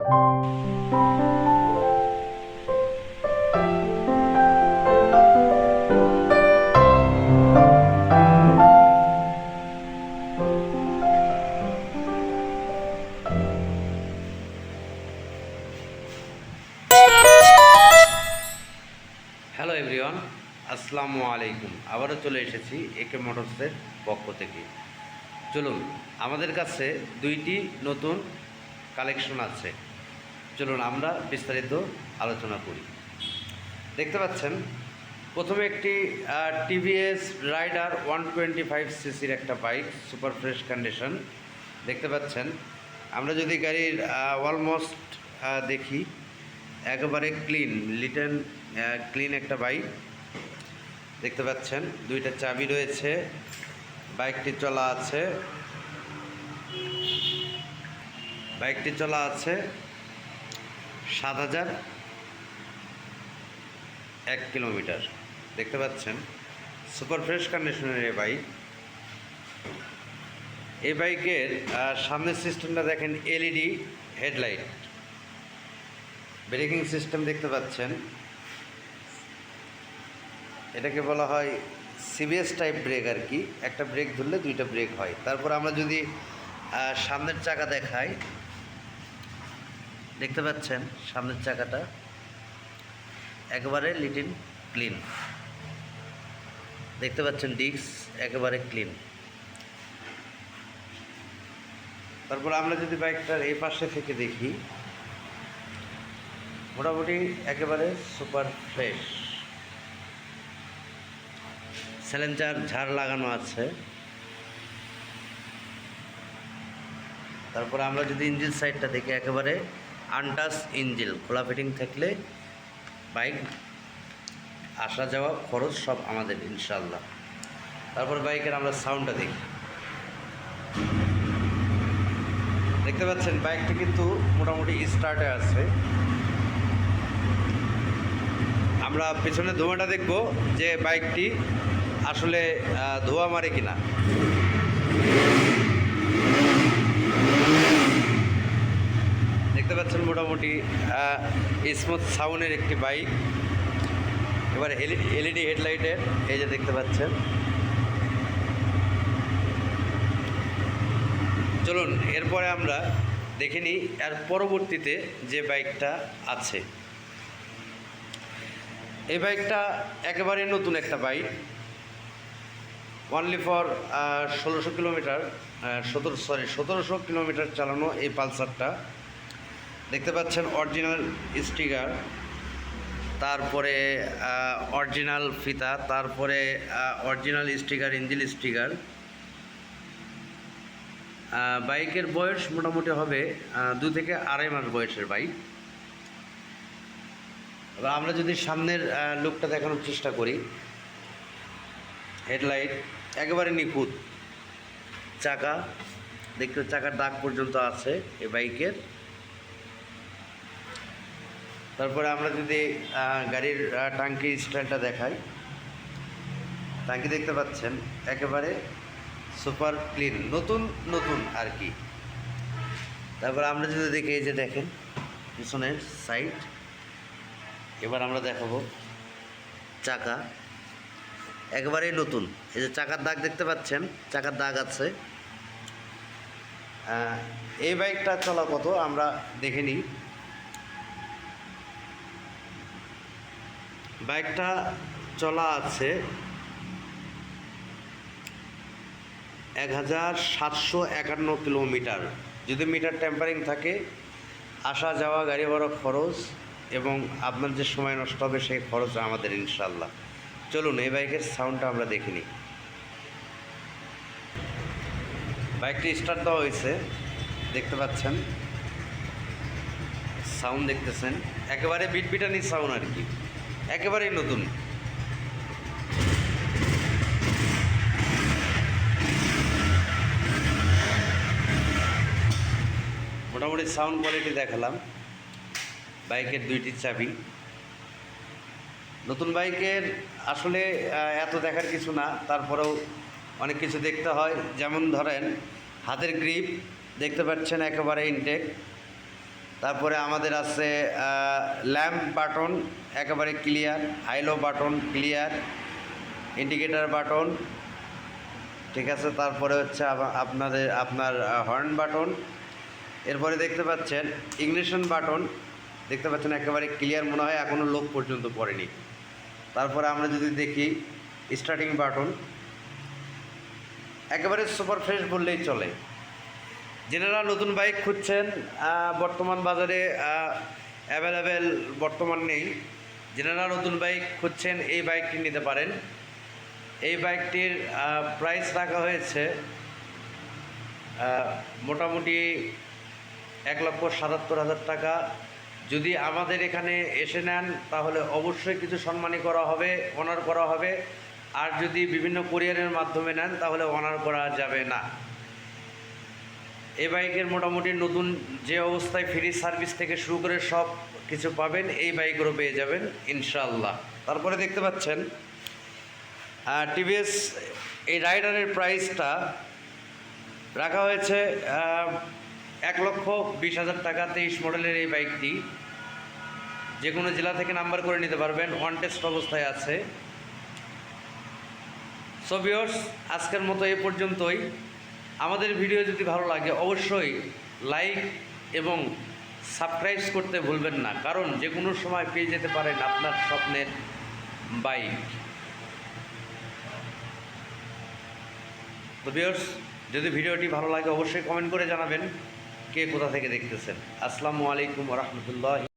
Hello everyone আসসালামু আলাইকুম আবারও চলে এসেছি একে মোটরসের পক্ষ থেকে। চলুন, আমাদের কাছে দুইটি নতুন কালেকশন আছে। চলুন আমরা বিস্তারিত আলোচনা করি। দেখতে পাচ্ছেন, প্রথমে একটি TVS Raider one twenty five সিসির একটা বাইক সুপার ফ্রেশ কন্ডিশন দেখতে পাচ্ছেন, আমরা যদি গাড়ির অলমোস্ট দেখি, একেবারে ক্লিন লিটেন ক্লিন একটা বাইক দেখতে পাচ্ছেন, দুইটা চাবি রয়েছে বাইকটি চলা আছে। বাইকটি চলা আছে। সাত হাজার এক কিলোমিটার। দেখতে পাচ্ছেন? সুপার ফ্রেশ কন্ডিশনের এই বাইক। এই বাইকের সামনের সিস্টেমটা দেখেন এলইডি হেডলাইট। ব্রেকিং সিস্টেম দেখতে পাচ্ছেন। এটাকে বলা হয় সিবিএস টাইপ ব্রেক আর কি। একটা ব্রেক ধরলে দুইটা ব্রেক হয়। তারপর আমরা যদি সামনের চাকা দেখাই দেখতে পাচ্ছেন সামনের চাকাটা। একেবারে লিটিন ক্লিন। দেখতে পাচ্ছেন ডিস্ক একেবারে ক্লিন। তারপর আমরা যদি বাইকটার এই পাশে থেকে দেখি, মোটামুটি একেবারে সুপার ফ্রেশ। স্যালেঞ্জার ঝাড় লাগানো আছে। তারপর আমরা যদি ইঞ্জিন সাইডটা দেখি, একেবারে আনটাস ইঞ্জিল, খোলা ফিটিং থাকলে বাইক, আসা যাওয়া, খরচ সব আমাদের ইনশাল্লাহ তারপর বাইকের আমরা সাউন্ডটা দেখি। দেখতে পাচ্ছেন, বাইকটি কিন্তু মোটামুটি স্টার্টে আছে। আমরা পেছনে ধোঁয়াটা দেখব যে বাইকটি আসলে ধোঁয়া মারে কিনা। দেখতে পাচ্ছেন মোটামুটি স্মুথ সাউন্ডের একটি বাইক এবার এলইডি হেডলাইটের এই যে দেখতে পাচ্ছেন। চলুন, এরপরে আমরা দেখে নিই এর পরবর্তীতে যে বাইকটা আছে। এই বাইকটা একেবারে নতুন একটা বাইক অনলি ফর ষোলোশো কিলোমিটার সতেরো সরি সতেরোশো কিলোমিটার চালানো এই পালসারটা। দেখতে পাচ্ছেন অরিজিনাল স্টিকার তারপরে অরিজিনাল ফিতা, তারপরে অরিজিনাল স্টিকার ইঞ্জিল স্টিকার বাইকের বয়স মোটামুটি হবে দু থেকে আড়াই মাস বয়সের বাইক। এবার আমরা যদি সামনের লুকটা দেখানোর চেষ্টা করি। হেডলাইট একেবারে নিখুঁত। চাকা, দেখতে চাকার দাগ পর্যন্ত আছে এই বাইকের। তারপরে আমরা যদি গাড়ির টাঙ্কি স্টাইলটা দেখাই। টাঙ্কি দেখতে পাচ্ছেন, একেবারে সুপার ক্লিন, নতুন নতুন আর কি। তারপর আমরা যদি দেখি, এই যে দেখেন, পিছনের সাইড। এবার আমরা দেখাবো চাকা একেবারেই নতুন। এই যে চাকার দাগ দেখতে পাচ্ছেন, চাকার দাগ আছে। এই বাইকটা চলা কত, আমরা দেখে নিই। বাইকটা চলা আছে এক হাজার সাতশো একান্ন কিলোমিটার। যদি মিটার টেম্পারিং থাকে, আসা যাওয়া, গাড়ি ভাড়া খরচ এবং আপনার যে সময় নষ্ট হবে সেই খরচ আমাদের ইনশাল্লাহ চলুন, এই বাইকের সাউন্ডটা আমরা দেখে নিই। বাইকটি স্টার্ট দেওয়া হয়েছে, দেখতে পাচ্ছেন? সাউন্ড দেখতেছেন। একেবারে বিটবিটানি সাউন্ড আর কি। একেবারেই নতুন। মোটামুটি সাউন্ড কোয়ালিটি দেখালাম। বাইকের দুইটি চাবি। নতুন বাইকের আসলে এত দেখার কিছু না, তারপরেও অনেক কিছু দেখতে হয়। যেমন ধরেন, হাতের গ্রিপ দেখতে পাচ্ছেন একেবারে ইনটেক তারপরে আমাদের আছে ল্যাম্প বাটন একেবারে clear high low button clear indicator button ঠিক আছে? তারপরে হচ্ছে আপনাদের, আপনার হর্ন বাটন এরপরে দেখতে পাচ্ছেন ইগনিশন বাটন দেখতে পাচ্ছেন একেবারে ক্লিয়ার মনে হয় এখনও লোক পর্যন্ত পড়েনি। তারপরে আমরা যদি দেখি স্টার্টিং বাটন একেবারে সুপার ফ্রেশ বললেই চলে। যেনারা নতুন বাইক খুঁজছেন বর্তমান বাজারে অ্যাভেলেবেল বর্তমান নেই। যেনারা নতুন বাইক খুঁজছেন, এই বাইকটি নিতে পারেন। এই বাইকটির প্রাইস রাখা হয়েছে মোটামুটি এক লক্ষ সাতাত্তর হাজার টাকা। যদি আমাদের এখানে এসে নেন, তাহলে অবশ্যই কিছু সম্মানী করা হবে অনার করা হবে। আর যদি বিভিন্ন কোরিয়ারের মাধ্যমে নেন, তাহলে অনার করা যাবে না। এই বাইকের মোটামুটি নতুন যে অবস্থায় ফ্রি সার্ভিস থেকে শুরু করে সব কিছু পাবেন, এই বাইকেরও পেয়ে যাবেন ইনশাল্লাহ তারপরে দেখতে পাচ্ছেন টিভিএস এই রাইডারের প্রাইসটা রাখা হয়েছে এক লক্ষ বিশ হাজার টাকা তেইশ মডেলের এই বাইকটি। যে কোনো জেলা থেকে নাম্বার করে নিতে পারবেন, ওয়ান টেস্ট অবস্থায় আছে। সো ভিউয়ার্স আজকের মতো এ পর্যন্তই। আমাদের ভিডিও যদি ভালো লাগে, অবশ্যই লাইক এবং সাবস্ক্রাইব করতে ভুলবেন না। কারণ যে কোনো সময় পেয়ে যেতে পারেন আপনার স্বপ্নের বাইক তো ভিউয়ার্স যদি ভিডিওটি ভালো লাগে, অবশ্যই কমেন্ট করে জানাবেন কে কোথা থেকে দেখতেছেন। আসসালামু আলাইকুম রহমতুল্লাহ